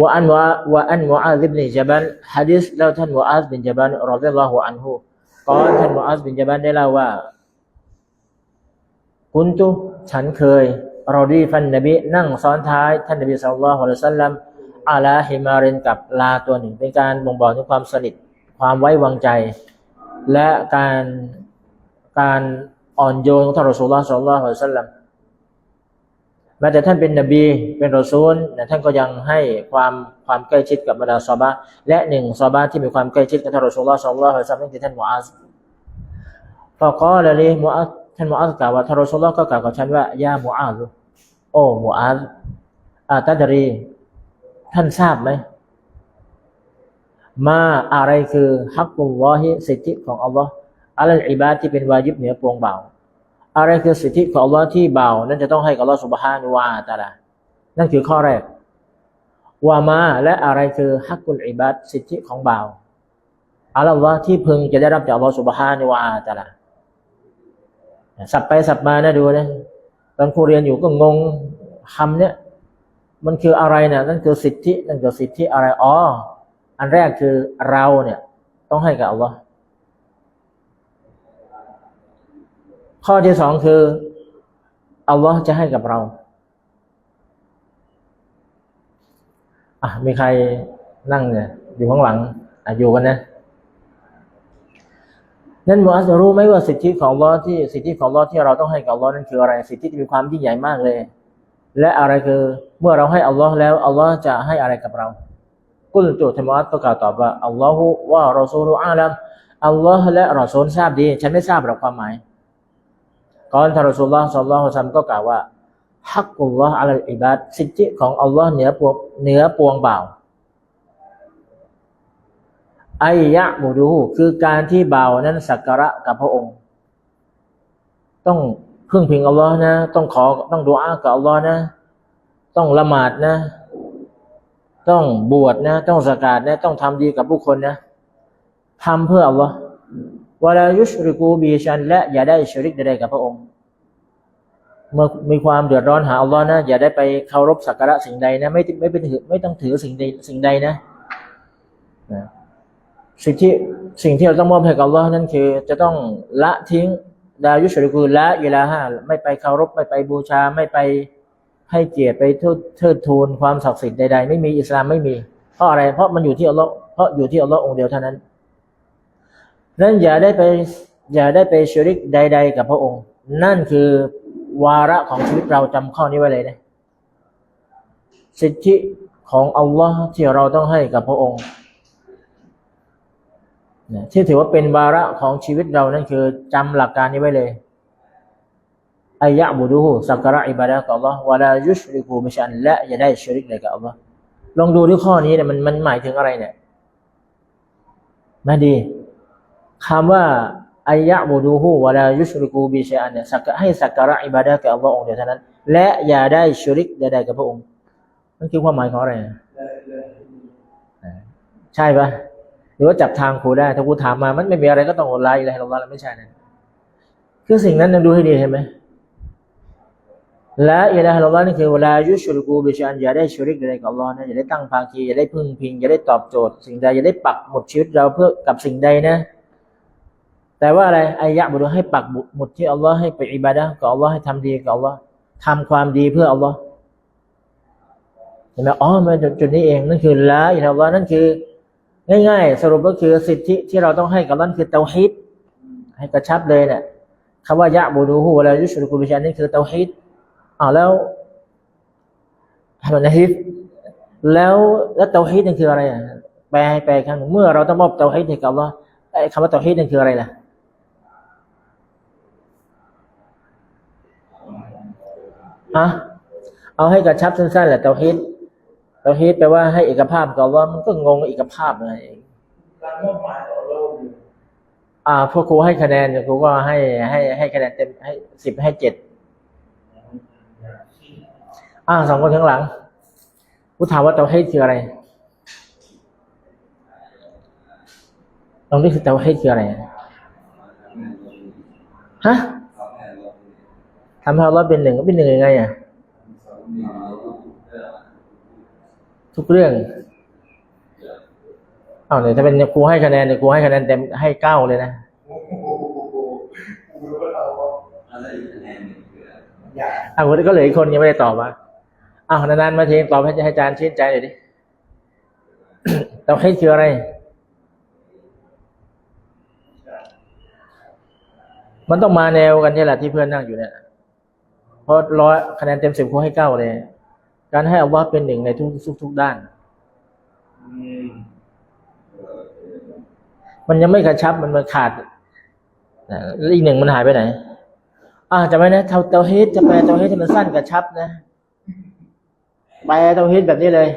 วะอันวะวะอันมุอาซิบนิจบันฮะดิษแล้วท่านมุอาซบินจบันรอฎิลลอฮุอันฮุก่อนท่านมุอาซบินจบันได้เล่าว่ากุนตุฉันเคยรอดีฟันนบีนั่งซ้อนท้ายท่านนบีสุลต่านละฮ์อัลสัลลัมอาลาฮิมารินกับลาตัวหนึ่ง เป็นการบ่งบอกถึงความสนิทความไว้วางใจ และการการอ่อนโยนของท่านรอสูลลอฮ์สุลต่านละฮ์อัลสัลลัม ม้แต่ท่านเป็นนบีเป็นรอซูลแต่ท่านก็ยังให้ความความใกล้ชิดกับบรรดาซอบะและหนึ่งซอบะที่มีความใกล้ชิดกับท่านรอสูลลอฮ์สุลละฮ์อัลสัลลัมนั่นคือท่านมุอาซฟะกอลลีมุอาท่านมุอาซกล่าวว่าท่านรอซูลลอฮ์ก็กล่าวกับฉันว่ายามุอาซโอ้มุอาซอาตัดรี ท่านทราบไหมมาอะไรคือฮักกุลลอฮิสิทธิของอัลลอฮ์อะไรอิบาดที่เป็นวาญิบเหนือปวงเบา อะไรคือสิทธิของอัลลอฮ์ที่เบา นั่นจะต้องให้กับอัลลอฮ์สุบฮานุวาตาลานั่นคือข้อแรกวามาและอะไรคือฮักกุลอิบาดสิทธิของเบาอัลลอฮ์ที่พึงจะได้รับจากอัลลอฮ์สุบฮานุวาตาลาสับไปสับมานะดูนะตอนครูเรียนอยู่ก็งงคำเนี้ยมันคืออะไรเนี่ยนั่นคือสิทธินั่นคือสิทธิอะไรอ๋ออันแรกคือเราเนี่ย ต้องให้กับอัลลอฮ์ ข้อที่สองคืออัลลอฮ์จะให้กับเราอะมีใครนั่งเนี่ย อยู่ข้างหลังอะอยู่กันนะนั่นมูอัสรู้ไหมว่าสิทธิของลอที่สิทธิของลอที่เราต้องให้กับลอฮ์นั่นคืออะไร สิทธิที่มีความยิ่งใหญ่มากเลย และอะไรคือเมื่อเราให้อัลลอฮ์แล้วอัลลอฮ์จะให้อะไรกับเรากุลตุธรรมะก็กล่าวตอบว่าอัลลอฮ์ว่ารอซูลุอาลัมอัลลอฮ์และรอซูลทราบดี ฉันไม่ทราบหรอกความหมาย ก่อนทารอซูลลอฮ์สัลลัลลอฮุซัมก็กล่าวว่าฮักกุลลอฮ์อัลอิบาดสิทธิของอัลลอฮ์เหนือปวงเหนือปวงบ่าวไอยะมูดูคือการที่บ่าวนั้นสักการะกับพระองค์ ต้องพึ่งพิงอัลลอฮ์นะ ต้องขอต้องดูอากับอัลลอฮ์นะ ต้องละหมาดนะ ต้องบวชนะ ต้องสกาดนะ ต้องทำดีกับผู้คนนะทำเพื่ออัลลอฮ์วลายุชริกูบีชัน และอย่าได้ชริกใดๆกับพระองค์ เมื่อมีความเดือดร้อนหาอัลลอฮ์นะอย่าได้ไปเคารพสักการะสิ่งใดนะไม่ไม่เป็นถือไม่ต้องถือสิ่งใดสิ่งใดนะนะสิ่งที่สิ่งที่เราต้องมอบให้กับอัลลอฮ์นั่นคือ จะต้องละทิ้งดายุชริกูละอิลาฮะไม่ไปเคารพไม่ไปบูชาไม่ไปให้เกียรติไปเทิดทูนความศักดิ์สิทธิ์ใดๆไม่มีอิสลามไม่มี เพราะอะไร เพราะมันอยู่ที่อัลลอฮ์เพราะอยู่ที่อัลลอฮ์องเดียวเท่านั้นนั้นอย่าได้ไปอย่าได้ไปชริกใด ๆ กับพระองค์ นั่นคือ วาระของชีวิตเราจำข้อนี้ไว้เลยนะสิทธิของอัลลอฮ์ที่เราต้องให้กับพระองค์ที่ถือว่าเป็นวาระของชีวิตเรานั่นคือจำหลักการนี้ไว้เลยอายะบุดูสักการะอิบาดะกับอัลลอฮ์วะลายุชริกูมิชันและอย่าได้ชริกเลยกับอัลลอฮ์ลองดูที่ข้อนี้เนี่ยมันมันหมายถึงอะไรเนี่ยมาดีคำว่า อายะบุดูฮูวะลายุชริกูบิชันเนี่ยสักให้สักการะอิบาดะกับอัลลอฮ์องเดียวเท่านั้น และอย่าได้ชริกใดๆกับพระองค์นั่นคือความหมายของอะไรใช่ปะหรือว่าจับทางครูได้ถ้าครูถามมามันไม่มีอะไรก็ต้องอดไลน์อะไรเราเราไม่ใช่นะคือสิ่งนั้นดูให้ดีเห็นไหมและอิละฮ์เรานี่คือเวลายุชริกูบิชันอย่าได้ชริกใดกับอัลลอฮ์นะอย่าได้ตั้งภาคีอย่าได้พึ่งพิงอย่าได้ตอบโจทย์ สิ่งใดอย่าได้ปักหมดชีวิตเราเพื่อกับสิ่งใดนะ แต่ว่าอะไรอายะบุรุให้ปักหมุดที่อัลลอฮ์ให้ไปอิบาดะกับอัลลอฮ์ให้ทำดีกับอัลลอฮ์ทำความดีเพื่ออัลลอฮ์เห็นไหมอ๋อมาจุดนี้เองนั่นคือละอิละฮ์อัลลอฮ์นั่นคือ ง่ายๆ สรุปก็คือสิทธิที่เราต้องให้กับนั่นคือเตาฮิดให้กระชับเลยเนี่ยคำว่ายะบูดูฮูวลายุชรุกุบิชันนี่คือเตาฮิดอ้าวแล้วฮานะฮิดแล้วแล้วเตาฮิดนี่นคืออะไรอะแปลให้แปลครั้งเมื่อเราต้องมอบเตาฮิดให้กับว่าคำว่าเตาฮิดนี่นคืออะไรล่ะ อะเอาให้กระชับสั้นๆแหละเตาฮิดเราฮิตแปลว่าให้เอกภาพกับว่ามันก็งงเอกภาพเลยการมอบหมายของเราอ่าพวกครูให้คะแนนครูก็ให้ให้ให้คะแนนเต็มให้สิบให้เจ็ดอ่าสองคนข้างหลังกูถามว่าเตาให้คืออะไรตรงนี้คือเตาให้คืออะไรฮะ ทำให้เราเป็นหนึ่งก็เป็นหนึ่งยังไงอะทุกเรื่องเอาเนี่ยถ้าเป็นครูให้คะแนนเนี่ยครูให้คะแนนเต็มให้เก้าเลยนะอ้าวเราอะคนก็เหลืออีกคนยังไม่ได้ตอบมาอ้าวนานๆมาทีตอบให้ให้อาจารย์ชื่นใจหน่อยดิเตาให้คืออะไร มันต้องมาแนวกันนี่แหละที่เพื่อนนั่งอยู่เนี่ย เพราะร้อยคะแนนเต็มสิบครูให้เก้าเลย การให้อัลลอฮ์เป็นหนึ่งในทุกทุกทุกด้าน มันยังไม่กระชับมันมันขาดแล้วอีกหนึ่งมันหายไปไหน อ่าจะไม่นะเตาเตาเฮิตจะแปลเตาเฮิตให้มันสั้นกระชับนะแปลเตาเฮิตแบบนี้เลย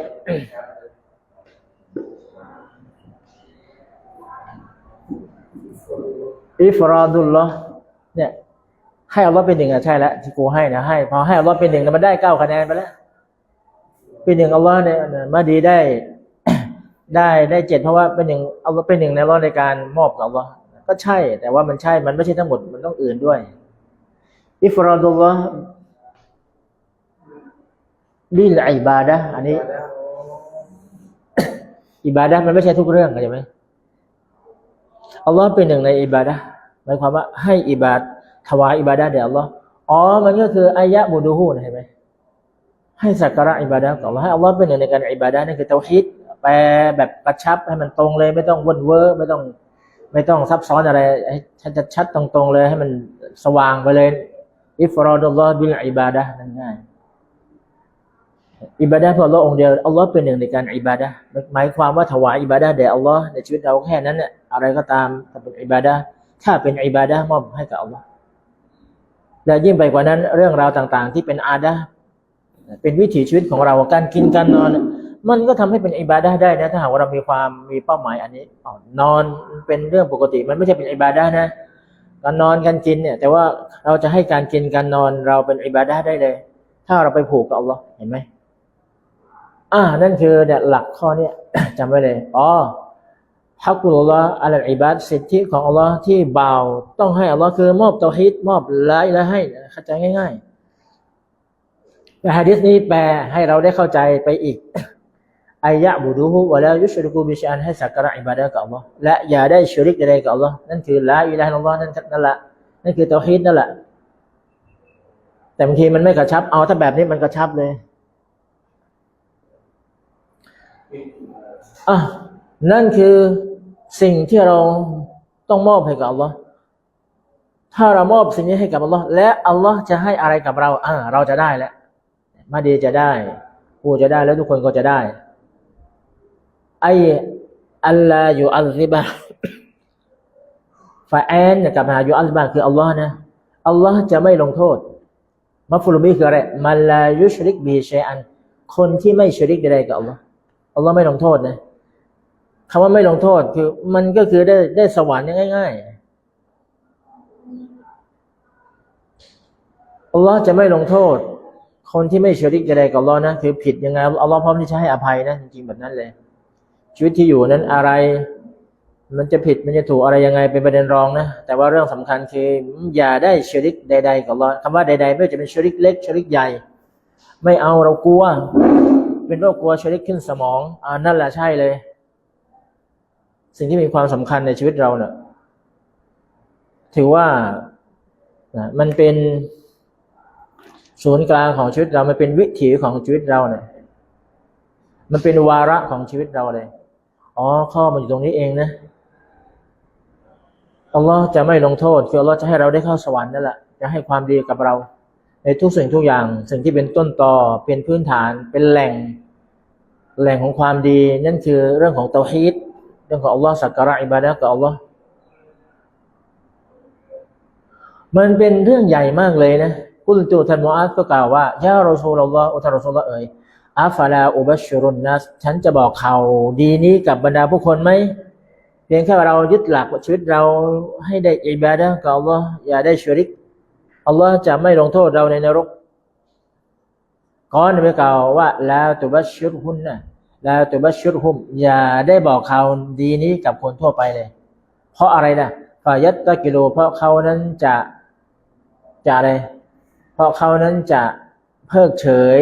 อิฟราดุลลอฮ์ ให้อัลลอฮ์เป็นหนึ่งอะใช่แล้วที่กูให้นะให้พอให้อัลลอฮ์เป็นหนึ่งแล้วมันได้เก้าคะแนนไปแล้วเป็นหนึ่งอัลลอฮ์เนี่ยมาดีได้ได้ได้เจ็ดเพราะว่าเป็นหนึ่งอัลลอฮ์เป็นหนึ่งในอัลลอฮ์ในการมอบกับอัลลอฮ์ก็ใช่ แต่ว่ามันใช่มันไม่ใช่ทั้งหมดมันต้องอื่นด้วยอิฟราดุลลอฮ์ลิลอิบาดะอันนี้อิบาดะมันไม่ใช่ทุกเรื่องเข้าใจไหมอัลลอฮ์เป็นหนึ่งในอิบาดะหมายความว่าให้อิบาด ถวายอิบาดะห์แด่อัลลอฮ์อ๋อ มันก็คืออายะบูดูฮูนะเห็นไหมให้สักการะอิบาดะห์กับอัลลอฮ์ให้อัลลอฮ์เป็นหนึ่งในการอิบาดะห์นั่นคือเตาฮิดแปลแบบกระชับให้มันตรงเลย ไม่ต้องวนเวอร์ไม่ต้อง ไม่ต้องซับซ้อนอะไรให้ชัดๆตรงๆเลย ให้มันสว่างไปเลย อิฟรอดุลลอฮ์บิลอิบาดะห์นั่นง่ายอิบาดะห์เพื่ออัลลอฮ์องเดียวอัลลอฮ์เป็นหนึ่งในการอิบาดะห์หมายความว่าถวายอิบาดะห์แด่อัลลอฮ์ในชีวิตเราแค่นั้นเนี่ยอะไรก็ตามถ้าเป็นอิบาดะห์ถ้าเป็นอิบาดะห์มอบให้กับอัลลอฮ์ และยิ่งไปกว่านั้นเรื่องราวต่าง ๆ ที่เป็นอาดะเป็นวิถีชีวิตของเราการกินการนอน มันก็ทำให้เป็นอิบาดะได้นะถ้าหากว่าเรามีความมีเป้าหมายอันนี้อ๋อนอนเป็นเรื่องปกติ มันไม่ใช่เป็นอิบาดะนะการนอนการกินเนี่ย แต่ว่าเราจะให้การกินการนอนเราเป็นอิบาดะได้เลย ถ้าเราไปผูกกับอัลลอฮ์เห็นไหมอ่านั่นคือเนี่ยหลักข้อเนี้ยจำไว้เลยอ๋อ ฮักกุลลอฮ์อัลลอิบาดสิทธิของอัลลอฮ์ที่เบาต้องให้อัลลอฮ์คือมอบเตาฮิดมอบละอิละให้เข้าใจง่ายๆแต่ฮะดิษนี้แปลให้เราได้เข้าใจไปอีกอายะบุดูฮุวะลายุชริกูบิชันให้สักการะอิบาดะห์กับอัลลอฮ์และอย่าได้ชริกใดๆกับอัลลอฮ์นั่นคือละอิละฮ์อัลลอฮ์นั่นนั่นแหละนั่นคือเตาฮิดนั่นแหละแต่บางทีมันไม่กระชับเอาถ้าแบบนี้มันกระชับเลยอะ นั่นคือสิ่งที่เราต้องมอบให้กับอัลลอฮ์ถ้าเรามอบสิ่งนี้ให้กับอัลลอฮ์และอัลลอฮ์จะให้อะไรกับเราอ่าเราจะได้แล้วมาดีจะได้ผู้จะได้แล้วทุกคนก็จะได้ไออัลลายูอัลซิบะฟาแอนกับมาอยู่อัลซิบะคืออัลลอฮ์นะอัลลอฮ์จะไม่ลงโทษมัฟฟุลบีคืออะไรมันลายุชริกบีเชอันคนที่ไม่ชริกใดๆกับอัลลอฮ์อัลลอฮ์ไม่ลงโทษนะ คำว่าไม่ลงโทษคือมันก็คือได้ได้สวรรค์ง่ายๆอัลลอฮ์จะไม่ลงโทษ คนที่ไม่ชริกใดกับอัลลอฮ์นะคือผิดยังไงอัลลอฮ์พร้อมที่จะให้อภัยนะจริงๆแบบนั้นเลย ชีวิตที่อยู่นั้นอะไร มันจะผิดมันจะถูกอะไรยังไงเป็นประเด็นรองนะ แต่ว่าเรื่องสำคัญคืออย่าได้เชริกใด ๆกับอัลลอฮ์คำว่าใด ๆ ไม่ว่าจะเป็นเชริกเล็กเชริกใหญ่ ไม่เอาเรากลัว เป็นโรคกลัวเชริกขึ้นสมองอ่านั่นแหละใช่เลย สิ่งที่มีความสำคัญในชีวิตเราเนี่ยถือว่ามันเป็นศูนย์กลางของชีวิตเรา มันเป็นวิถีของชีวิตเราเนี่ย มันเป็นวาระของชีวิตเราเลย อ๋อ ข้อมันอยู่ตรงนี้เองนะอัลลอฮ์จะไม่ลงโทษคืออัลลอฮ์จะให้เราได้เข้าสวรรค์นั่นแหละ จะให้ความดีกับเรา ในทุกสิ่งทุกอย่าง สิ่งที่เป็นต้นตอเป็นพื้นฐาน เป็นแหล่ง แหล่งของความดี นั่นคือเรื่องของเตาฮีด เรื่องของอัลลอฮ์สักการะอิบาดะกับอัลลอฮ์มันเป็นเรื่องใหญ่มากเลยนะกุลตูท่านมอาซก็กล่าวว่ายารอซูลลอฮ์อุทารอซูลลอฮ์เอ๋ยอัฟลาอุบัชรุนนัสฉันจะบอกข่าวดีนี้กับบรรดาผู้คนไหมเพียงแค่เรายึดหลักชีวิตเราให้ได้อิบาดะกับอัลลอฮ์อย่าได้ชริกอัลลอฮ์จะไม่ลงโทษเราในนรกก่อนไปกล่าวว่าลาตุบัชชุรุนนะ ลาตุบัชชุรฮุม อย่าได้บอกข่าวดีนี้กับคนทั่วไปเลย เพราะอะไรนะฟายัตตะกิโล เพราะเขานั้นจะจะอะไร เพราะเขานั้นจะเพิกเฉย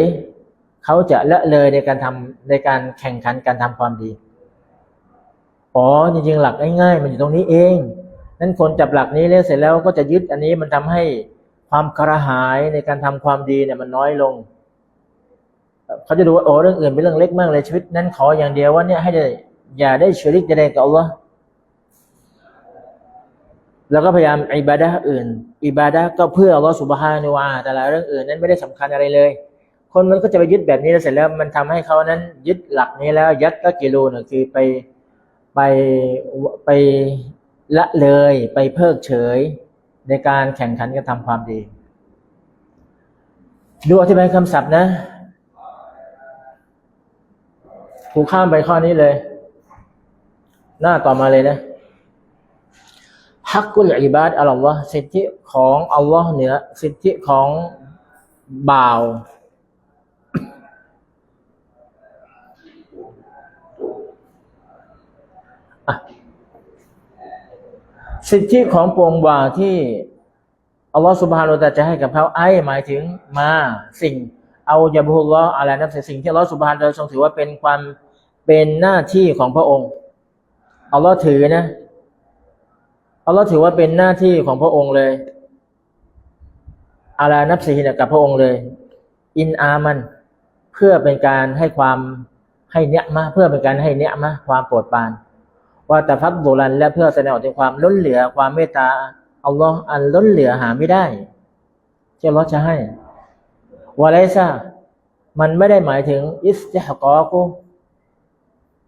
เขาจะละเลยในการทำในการแข่งขันการทำความดี อ๋อ จริงๆ หลักง่ายๆ มันอยู่ตรงนี้เอง นั้นคนจับหลักนี้แล้วเสร็จแล้วก็จะยึดอันนี้มันทำให้ความกระหายในการทำความดีเนี่ยมันน้อยลง เขาจะดูว่าโอ้เรื่องอื่นเป็นเรื่องเล็กมากเลยชีวิต นั้นขออย่างเดียวว่าเนี่ยให้ได้อย่าได้ชริกจะได้กับอัลลอฮ์แล้วก็พยายามอิบาดะห์อื่น อิบาดะห์ก็เพื่ออัลลอฮ์สุบฮานุวาแต่ละเรื่องอื่นนั้นไม่ได้สำคัญอะไรเลย คนมันก็จะไปยึดแบบนี้แล้วเสร็จแล้วมันทำให้เขานั้นยึดหลักนี้แล้วยัดก็กิโลน่ะคือไปไปไปละเลยไปเพิกเฉยในการแข่งขันกันทำความดี ดูอธิบายคำศัพท์นะ ผูข้ามไปข้อนี้เลย หน้าต่อมาเลยนะฮักกุลอิบาดอัลลอฮ์สิทธิของอัลลอฮ์เหนือสิทธิของบ่าวอะสิทธิของปวงบ่าวที่อัลลอฮ์สุบฮานุตะจะให้กับเขาไอ้หมายถึงมาสิ่งเอายาบุลลอฮ์อะไรนับสิ่งที่อัลลอฮ์สุบฮานุตะทรงถือว่าเป็นความ เป็นหน้าที่ของพระองค์อัลลอฮ์ถือนะอัลลอฮ์ถือว่าเป็นหน้าที่ของพระองค์เลยอะไรนับสิ่กับพระองค์เลย อินอามัน เพื่อเป็นการให้ความให้เนี้ยมาเพื่อเป็นการให้เนี้ยมาความโปรดปรานว่าแต่ฟัดบุลันและเพื่อแสดงออกถึงความล้นเหลือความเมตตาอัลลอฮ์อันล้นเหลือหาไม่ได้ที่อัลลอฮ์จะให้วะไลซามันไม่ได้หมายถึงอิสติฮกอกุ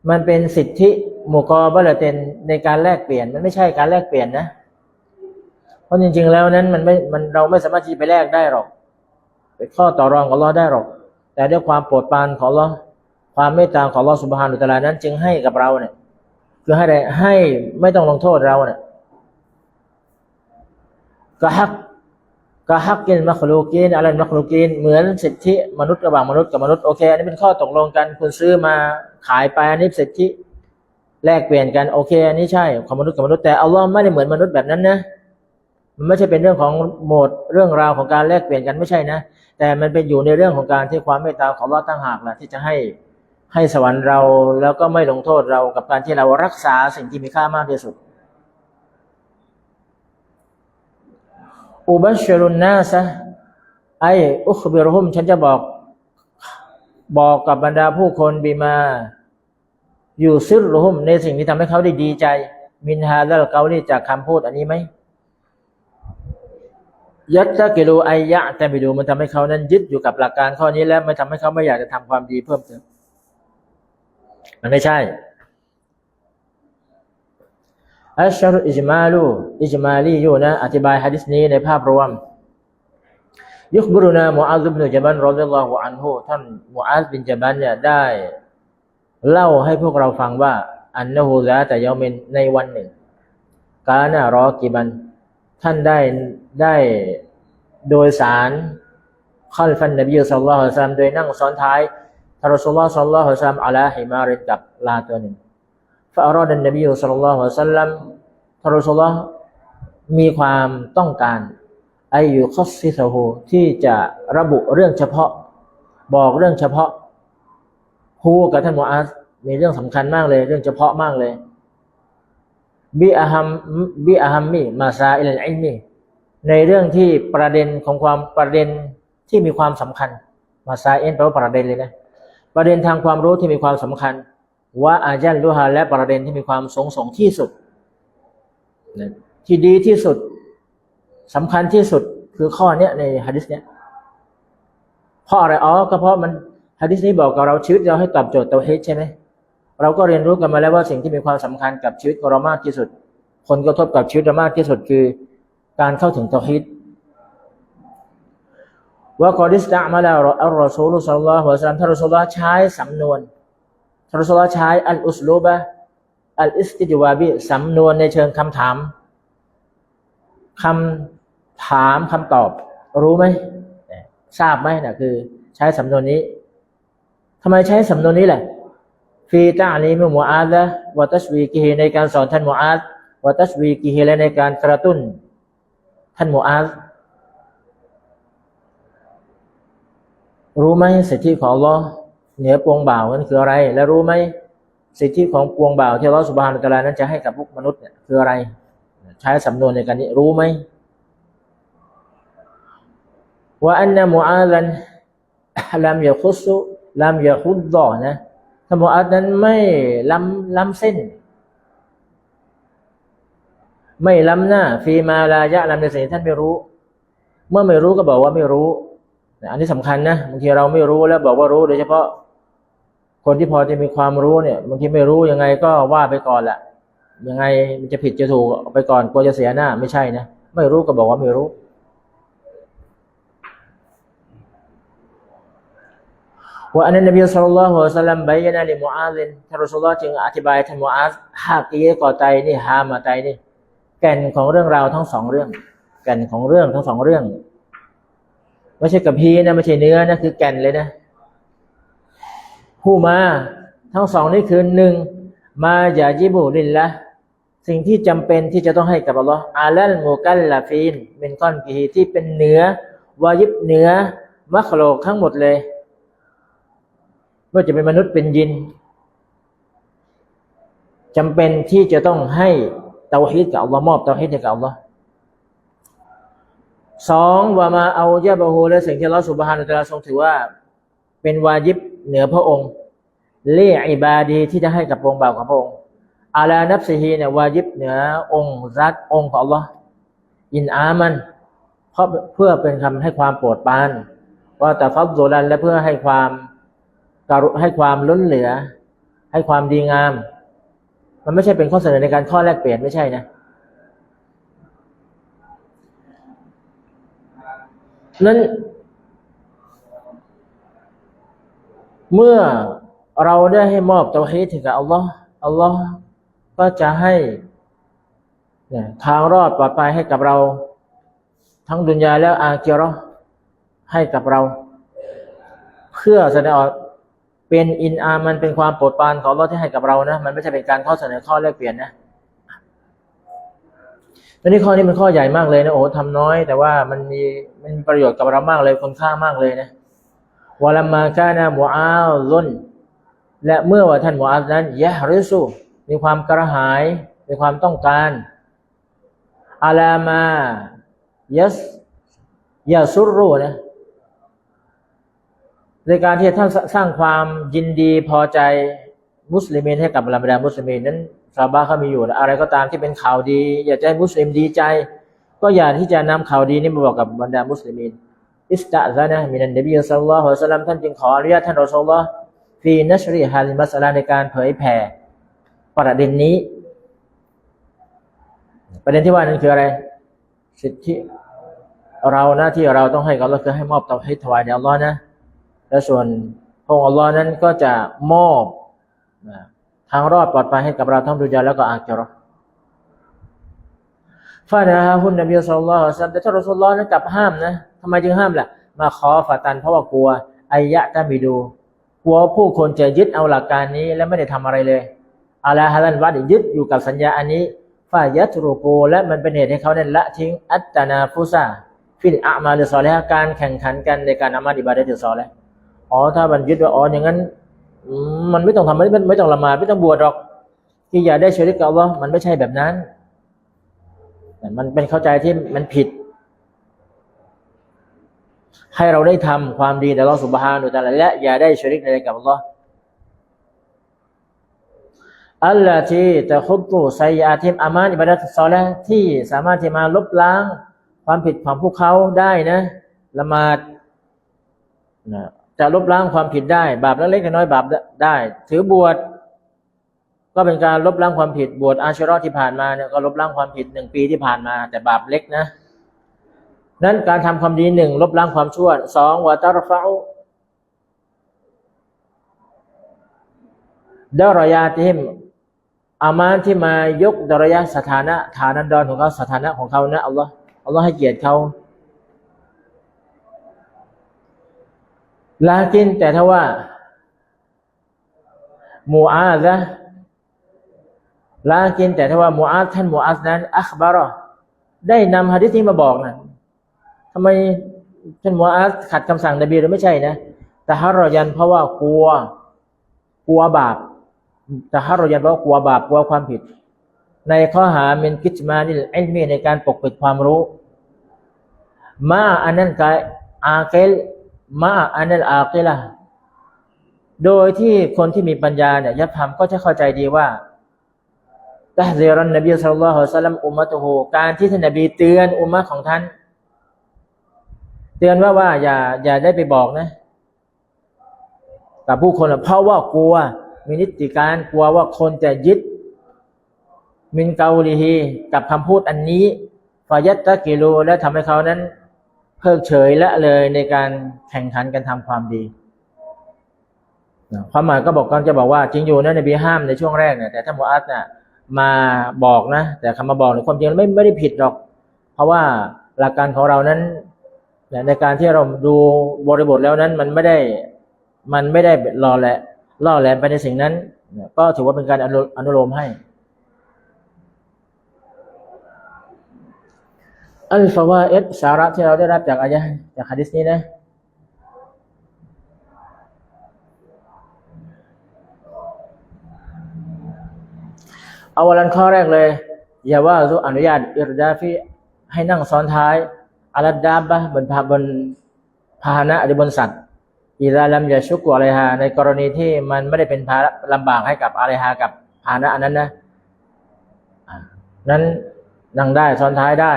มันเป็นสิทธิมุกอบะลเตนในการแลกเปลี่ยน มันไม่ใช่การแลกเปลี่ยนนะ เพราะจริง ๆ แล้วนั้นมันไม่มันเราไม่สามารถที่ไปแลกได้หรอกไปข้อต่อรองของอัลลอฮ์ได้หรอก แต่ด้วยความโปรดปรานของอัลลอฮ์ความเมตตาของอัลลอฮ์สุบฮานุตะลานั้น จึงให้กับเราเนี่ยคือให้ได้ให้ไม่ต้องลงโทษเราเนี่ยก็ฮักก็ฮักกินมัคลูกินอะไรมัคลูกินเหมือนสิทธิมนุษย์ระหว่างมนุษย์กับมนุษย์โอเคอันนี้เป็นข้อตกลงกันคุณซื้อมา ขายไปอันนี้สิทธิแลกเปลี่ยนกันโอเค อันนี้ใช่ของมนุษย์กับมนุษย์แต่อัลลอฮ์ไม่ได้เหมือนมนุษย์แบบนั้นนะมันไม่ใช่เป็นเรื่องของโหมดเรื่องราวของการแลกเปลี่ยนกันไม่ใช่นะ แต่มันเป็นอยู่ในเรื่องของการที่ความเมตตาของอัลลอฮ์ตั้งหากแหละที่จะให้ให้สวรรค์เราแล้วก็ไม่ลงโทษเรากับการที่เรารักษาสิ่งที่มีค่ามากที่สุดอุบัชรุนนาซะไออุคบิรฮุมฉันจะบอก บอกกับบรรดาผู้คนบีมา อยู่ซิรรุฮุมในสิ่งที่ทำให้เขาได้ดีใจ มินฮาดัลเกาลีจากคำพูดอันนี้ไหมยัตตะกิรูไอยะแต่ไปดูมันทำให้เขานั้นยึดอยู่กับหลักการข้อนี้แล้วมันทำให้เขาไม่อยากจะทำความดีเพิ่มเติม มันไม่ใช่อัชชารุอิจมาลูอิจมาลีอยู่นะ อธิบายฮะดิษนี้ในภาพรวม ยุคบรุนามูอาซบินจับันรอดิลลอฮุอันฮุท่านมูอาซบินจับันเนี่ยได้ เล่าให้พวกเราฟังว่า อันนหูซาแต่ยามินในวันหนึ่ง กานะรอกิบัน ท่านได้ได้โดยสารขัลฟันนบีสัลลัลลอฮุอะฮิวะซัลลัมโดยนั่งซ้อนท้ายทารสุลลอฮ์สัลลัลลอฮุอะลัยฮิวะซัมอัลาฮิมาริกับลาตัวหนึ่งฟาอัรอดันนบีสัลลัลลอฮุอะฮิวะซัลลัมทารสุลลอฮ์มีความต้องการ ไอายุคอสซิซฮูที่จะระบุเรื่องเฉพาะ บอกเรื่องเฉพาะฮูกับท่านมูอาซมีเรื่องสำคัญมากเลย เรื่องเฉพาะมากเลยบิอาฮัมบิอาฮัมมีมาซาอิลอิมีในเรื่องที่ประเด็นของความประเด็นที่มีความสำคัญ มาซาเอ็นแปลว่าประเด็นเลยนะประเด็นทางความรู้ที่มีความสำคัญว่าอาจันลุฮาและประเด็นที่มีความสงสงที่สุดที่ดีที่สุด สำคัญที่สุดคือข้อเนี้ยในฮะดิษเนี้ยเพราะอะไรอ๋อก็เพราะมันฮะดิษนี้บอกกับเราชีวิตเราให้ตอบโจทย์เตาฮิดใช่ไหมเราก็เรียนรู้กันมาแล้วว่าสิ่งที่มีความสำคัญกับชีวิตของเรามากที่สุดผลกระทบกับชีวิตเรามากที่สุดคือการเข้าถึงเตาฮิดว่ากอดิสตะมาแล้วอัลรอซูลุสัลลัลลอฮุอะลัยฮิวะซัลลัมท่านรอซูลลอฮ์ใช้สำนวนท่านรอซูลลอฮ์ใช้อัลอุสลูบะอัลอิสติจวาบิสำนวนในเชิงคำถามคำ ถามคำตอบ รู้ไหมทราบไหมนะคือ ใช้สำนวนนี้ทำไมใช้สำนวนนี้แหละฟีตาลีมิมูอาดะวะตัชวีกิฮีในการสอนท่านมูอาดวะตัชวีกิฮีและในการกระตุ้น ท่านมูอาดรู้ไหมสิทธิของอัลลอฮ์เหนือปวงบ่าวนั้นคืออะไร และรู้ไหมสิทธิของปวงบ่าวที่อัลลอฮ์สุบฮานุตะอาลานั้นจะให้กับพวกมนุษย์เนี่ยคืออะไร ใช้สำนวนในการนี้รู้ไหม ว่าอันนะมูอาลันลัมยาคุสุลัมยาคุดดอนะถ้ามูอาดนั้นไม่ล้ำล้ำเส้น ไม่ล้ำหน้าฟีมาลายะลำในสิ่งที่ท่านไม่รู้ เมื่อไม่รู้ก็บอกว่าไม่รู้อันนี้สำคัญนะบางทีเราไม่รู้แล้วบอกว่ารู้โดยเฉพาะ คนที่พอจะมีความรู้เนี่ยบางทีไม่รู้ยังไงก็ว่าไปก่อนแหละยังไงมันจะผิดจะถูกไปก่อนกลัวจะเสียหน้าไม่ใช่นะไม่รู้ก็บอกว่าไม่รู้ ว่าอันนั้นนบีสุลต่านละฮ์สัลลัมบายนะลิมูอาซินท่านรอสูลุลลอฮ์จึงอธิบายท่านมูอาซฮากีก่อใจนี่ฮามาใจนี่แก่นของเรื่องราวทั้งสองเรื่อง แก่นของเรื่องทั้งสองเรื่องไม่ใช่กับพีนะไม่ใช่เนื้อนะคือแก่นเลยนะ ผู้มาทั้งสองนี่คือหนึ่งมาอย่ายิบุลินละสิ่งที่จำเป็นที่จะต้องให้กับอัลลอฮ์อาลัลมูกัลลาฟีนเป็นก้อนกีที่เป็นเนื้อวายิบเนื้อมัคโลกทั้งหมดเลย ว่าจะเป็นมนุษย์เป็นยินจำเป็นที่จะต้องให้เตาฮีดกับอัลลอฮ์มอบเตาฮีดให้กับอัลลอฮ์สองว่ามาเอายะบะฮูและสิ่งที่อัลลอฮ์สุบฮานุตะลาทรงถือว่า เป็นวาญิบเหนือพระองค์เล่อิบาดีที่จะให้กับองค์บ่าวของพระองค์อาลานับซีฮีเนี่ยวาญิบเหนือองค์รัตองค์ของ Allah อินอามันเพราะเพื่อเป็นคำให้ความโปรดปรานว่าแต่ฟัดโซลันและเพื่อให้ความ การุให้ความล้นเหลือ ให้ความดีงาม มันไม่ใช่เป็นข้อเสนอในการข้อแลกเปลี่ยนไม่ใช่นะนั้นเมื่อเราได้ให้มอบเตาฮีถึงกับอัลลอฮ์อัลลอฮ์ก็จะให้ทางรอดปลอดภัยให้กับเรา ทั้งดุนยาและอาเกียรให้กับเรา เพื่อแสดงออก เป็นอินอามันเป็นความโปรดปรานของอัลอฮ์ที่ให้กับเรานะ มันไม่ใช่เป็นการข้อเสนอข้อแลกเปลี่ยนนะตอนนี้ข้อนี้มันข้อใหญ่มากเลยนะโอ้ทำน้อย แต่ว่ามันมีมันมีประโยชน์กับเรามากเลยคุณค่ามากเลยนะวะลัมากานะมูอาซุนและเมื่อว่าท่านมูอานั้นยะฮริซุมีความกระหาย มีความต้องการอาลามายัสยาซุรุนะ ในการที่ท่านสร้างความยินดีพอใจมุสลิมให้กับบรรดามุสลิมนั้นซาบะเขามีอยู่อะไรก็ตามที่เป็นข่าวดี อยากจะให้มุสลิมดีใจ ก็อย่าที่จะนำข่าวดีนี้มาบอกกับบรรดามุสลิมอิสตะซานะมินันนบีสัลลัลลอฮุอะลัยฮิวะสัลลัมท่านจึงขออนุญาตท่านรอซูลลอฮ์ฟีนัชริฮาลิมัสลาในการเผยแผ่ประเด็นนี้ ประเด็นที่ว่านั้นคืออะไร สิทธิเราหน้าที่เราต้องให้กับอัลลอฮ์คือให้มอบเตาให้ถวายแด่อัลลอฮ์นะ และส่วนพระองค์อัลลอฮ์นั้นก็จะมอบทางรอดปลอดภัยให้กับเราทั้งดุนยาแล้วก็อาคิเราะห์ฟานะฮะฮุนนบีสัลลัลลอฮุอะลัยฮิวะสัลลัมแต่ท่านรอซูลลอฮ์นั้นกลับห้ามนะทำไมจึงห้ามล่ะ มาขอฝาตันเพราะว่ากลัวอายะตามิดู กลัวผู้คนจะยึดเอาหลักการนี้และไม่ได้ทำอะไรเลยอาลาฮัลันวัดยึดอยู่กับสัญญาอันนี้ฟายัตรุกูและมันเป็นเหตุให้เขาเนี่ยละทิ้งอัตตานาฟุซาฟิลอามาลซอเลห์การแข่งขันกันในการอามาดิบาดะติซอเลห์ อ๋อถ้ามันยึดว่าอ๋ออย่างนั้นมันไม่ต้องทำไม่ไม่ต้องละหมาดไม่ต้องบวชหรอกที่อย่าได้ชริกกับอัลลอฮ์มันไม่ใช่แบบนั้นมันเป็นเข้าใจที่มันผิด ให้เราได้ทำความดีแต่เราสุบฮานุตะอาลาและอย่าได้ชริกอะไรกับอัลลอฮ์อัลลอฮ์ที่จะคุบตุไซอาทิมอามานอิบาดัตซอและที่สามารถที่มาลบล้าง ความผิดของพวกเขาได้นะละหมาดนะ จะลบล้างความผิดได้ บาปเล็กๆน้อยๆบาปได้ ถือบวชก็เป็นการลบล้างความผิด บวชอาชรอที่ผ่านมาเนี่ยก็ลบล้างความผิดหนึ่งปีที่ผ่านมา แต่บาปเล็กนะนั้นการทำความดีหนึ่งลบล้างความชั่วสองวะตารฟะอุดารยาติมอามานที่มายกดารยาสถานะฐานันดรของเขาสถานะของเขานะอัลลอฮ์อัลลอฮ์ให้เกียรติเขา ลากินแต่ถ้าว่ามูอาซะลากินแต่ถ้าว่ามูอาซท่านมูอาซนั้นอัคบารอได้นำฮะดิษนี้มาบอกนะทำไมท่านมูอาซขัดคำสั่งนบีหรือไม่ใช่นะแตะฮารอยันเพราะว่ากลัว กลัวบาปแตะฮารอยันเพราะว่ากลัวบาปกลัวความผิด ในข้อหาเมนกิจมานิลอิลมีในการปกปิดความรู้ มาอันนั้นกายอาเกล มาอันนั้นอาเกละโดยที่คนที่มีปัญญาเนี่ยยับทำก็จะเข้าใจดีว่าตะฮซีรันนบีสุลัยฮิวะซัลลัมอุมมะตุฮูการที่ท่านนบีเตือนอุมมะของท่าน เตือนว่าว่าอย่าอย่าได้ไปบอกนะกับผู้คนเพราะว่ากลัวมีนิติการกลัวว่าคนจะยึด มินเกาลีฮีกับคำพูดอันนี้ฟายัตตะกิลูและทำให้เขานั้น เพิกเฉยละเลยในการแข่งขันกันทำความดีความหมายก็บอกกันจะบอกว่าจริงอยู่นะนบีห้ามในช่วงแรกเนี่ยแต่ถ้ามูอัสเนี่ยมาบอกนะ แต่คำมาบอกในความจริงไม่ไม่ได้ผิดหรอก เพราะว่าหลักการของเรานั้นในการที่เราดูบริบทแล้วนั้นมันไม่ได้มันไม่ได้รอแหละล่อแหลมไปในสิ่งนั้น ก็ถือว่าเป็นการอนุอนุโลมให้ อัลฟาวาเอดสาระที่เราได้รับจากอายะจากฮะดิษนี้นะเอาวันข้อแรกเลย อย่าว่ารุอนุญาตอิรดาฟิให้นั่งซ้อนท้ายอาลัดดาบะบนพาบนพาหนะหรือบนสัตว์อิราลัมยาชุกอะไรฮะในกรณีที่มันไม่ได้เป็นภาระลำบากให้กับอะไรฮะกับพาหนะอันนั้นนะนั้นนั่งได้ซ้อนท้ายได้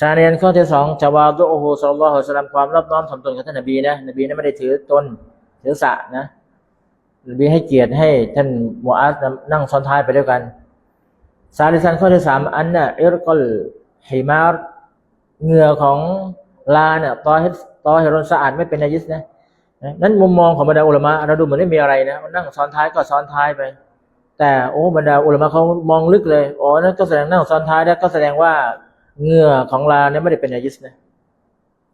ชาเรียนข้อที่สองจาวาดุโอฮูสัลลัลอฮุอะลัยฮิวะสัลลัมความรอบน้อมถ่อมตนกับท่านนบีนะนบีนั้นไม่ได้ถือตนถือสะนะนบีให้เกียรติให้ท่านมูอาสนั่งซ้อนท้ายไปด้วยกันซาลิซันข้อที่สามอันน่ะอิรกลฮิมาร์เหงื่อของลาเนี่ยตอให้ตอให้รนสะอาดไม่เป็นนายิสนะนั้นมุมมองของบรรดาอุลามะเราดูเหมือนไม่มีอะไรนะนั่งซ้อนท้ายก็ซ้อนท้ายไป แต่โอ้บรรดาอุลามะเขามองลึกเลยอ๋อนั่นก็แสดงนั่งซ้อนท้ายได้ก็แสดงว่า เหงื่อของลาเนี่ยไม่ได้เป็นนายิสนะ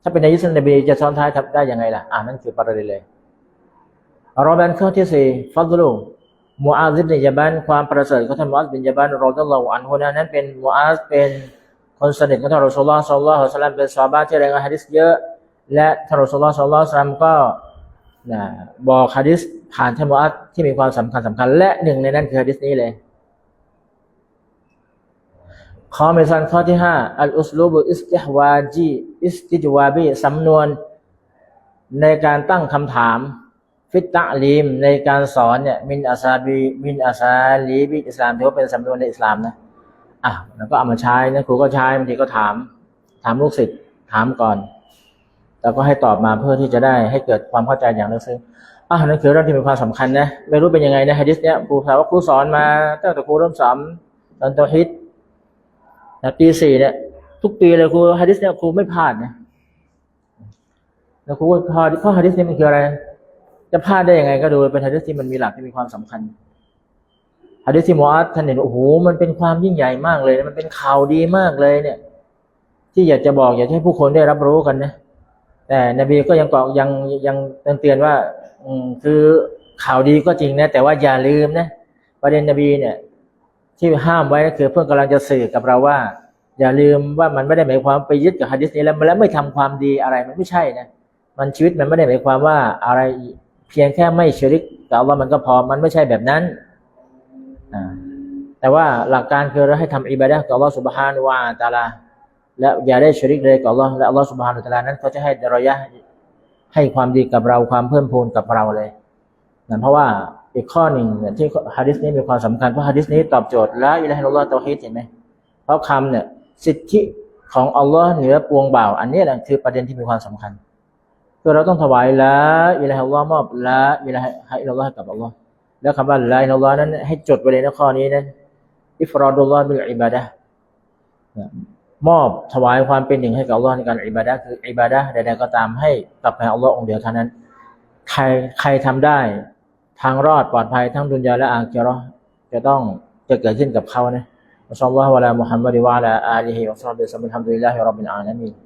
ถ้าเป็นนายิสนบีจะซ้อนท้ายทำได้ยังไงล่ะอ่านั่นคือประเด็นเลยรอแบนข้อที่สี่ฟัดลูมูอาซิบบินยาบันความประเสริฐของท่านมูอาซบินยาบันรอตัลลอฮอันฮุนะนั้นเป็นมูอาซเป็นคนสนิทของท่านรอสูลลอฮ์สัลลัลลอฮุอะลัยฮิวะสัลลัมเป็นซาบะที่รายงานฮะดิษเยอะ และท่านรอสูลลอฮ์สัลลัลลอฮุอะลัยฮิวะสัลลัมก็นะบอกฮะดิษผ่านท่านมูอาซที่มีความสำคัญสำคัญ และหนึ่งในนั้นคือฮะดิษนี้เลย ข้อเมสันข้อที่ห้าอัลอุสลูบุอิสติฮวาจีอิสติจวาบีสำนวน ในการตั้งคำถาม ฟิตตะลีม ในการสอนเนี่ยมินอาซาบีมินอาซาลีบิอิสลามถือว่าเป็นสำนวนในอิสลามนะอะแล้วก็เอามาใช้นะครูก็ใช้บางทีก็ถาม ถามลูกศิษย์ถามก่อนแล้วก็ให้ตอบมาเพื่อที่จะได้ให้เกิดความเข้าใจอย่างลึกซึ้งอะนั่นคือเรื่องที่มีความสำคัญนะไม่รู้เป็นยังไงนะฮะดิษเนี่ยครูถามว่าครูสอนมาตั้งแต่ครูเริ่มสอนตอนตอฮิต นะปีสี่เนี่ย ทุกปีเลยครูฮะดิษเนี่ยครูไม่พลาดนะแล้วครูพอเพราะฮะดิษเนี่ยมันคืออะไร จะพลาดได้ยังไง ก็ดูเป็นฮะดิษที่มันมีหลักที่มีความสำคัญฮะดิษที่มออัดท่านเห็นโอ้โหมันเป็นความยิ่งใหญ่มากเลย มันเป็นข่าวดีมากเลยเนี่ย ที่อยากจะบอกอยากให้ผู้คนได้รับรู้กันนะแต่นบีก็ยังบอกยังยังเตือนว่า อืมคือข่าวดีก็จริงนะ แต่ว่าอย่าลืมนะประเด็นนบีเนี่ย ที่ห้ามไว้ก็คือเพื่อนกำลังจะสื่อกับเราว่า อย่าลืมว่ามันไม่ได้หมายความไปยึดกับฮะดิษนี้แล้วแล้วไม่ทำความดีอะไรมันไม่ใช่นะมันชีวิตมันไม่ได้หมายความว่าอะไรเพียงแค่ไม่ชริกกับว่ามันก็พอมันไม่ใช่แบบนั้นแต่ว่าหลักการคือเราให้ทำอิบาดะห์กับอัลลอฮฺสุบฮานุวาตาลาและอย่าได้ชริกเลยกับอัลลอฮ์และอัลลอฮฺสุบฮานุตาลานั้นเขาจะให้ดารอยะให้ความดีกับเราความเพิ่มพูนกับเราเลยนั่นเพราะว่า อีกข้อหนึ่งเนี่ยที่ฮะดิษนี้มีความสำคัญเพราะฮะดิษนี้ตอบโจทย์ละอิละฮิลลอฮ์เตาฮีดเห็นไหมเพราะคำเนี่ยสิทธิของอัลลอฮ์เหนือปวงบ่าว อันนี้แหละคือประเด็นที่มีความสำคัญคือเราต้องถวายละอิละฮิลลอฮ์มอบละอิละฮิลลอฮ์ให้กับอัลลอฮ์แล้วคำว่าละอิละฮิลลอฮ์นั้น ให้จดไว้เลยในข้อนี้นะอิฟรอดุลลอฮ์บิลอิบาดะห์มอบถวายความเป็นหนึ่งให้กับอัลลอฮ์ในการอิบาดะห์คืออิบาดะห์ใดๆก็ตามให้กับแห่อัลลอฮ์องเดียวเท่านั้น ใครใครทำได้ ทางรอดปลอดภัยทั้งดุนยาและอาคิเราะห์จะต้องจะเกิดขึ้นกับเขานะอัลลอฮฺวะลามุฮัมมัดวะลาอาลีฮิวะซัลลัมอัลฮัมดุลิลลาฮิรับบิลอาลามีน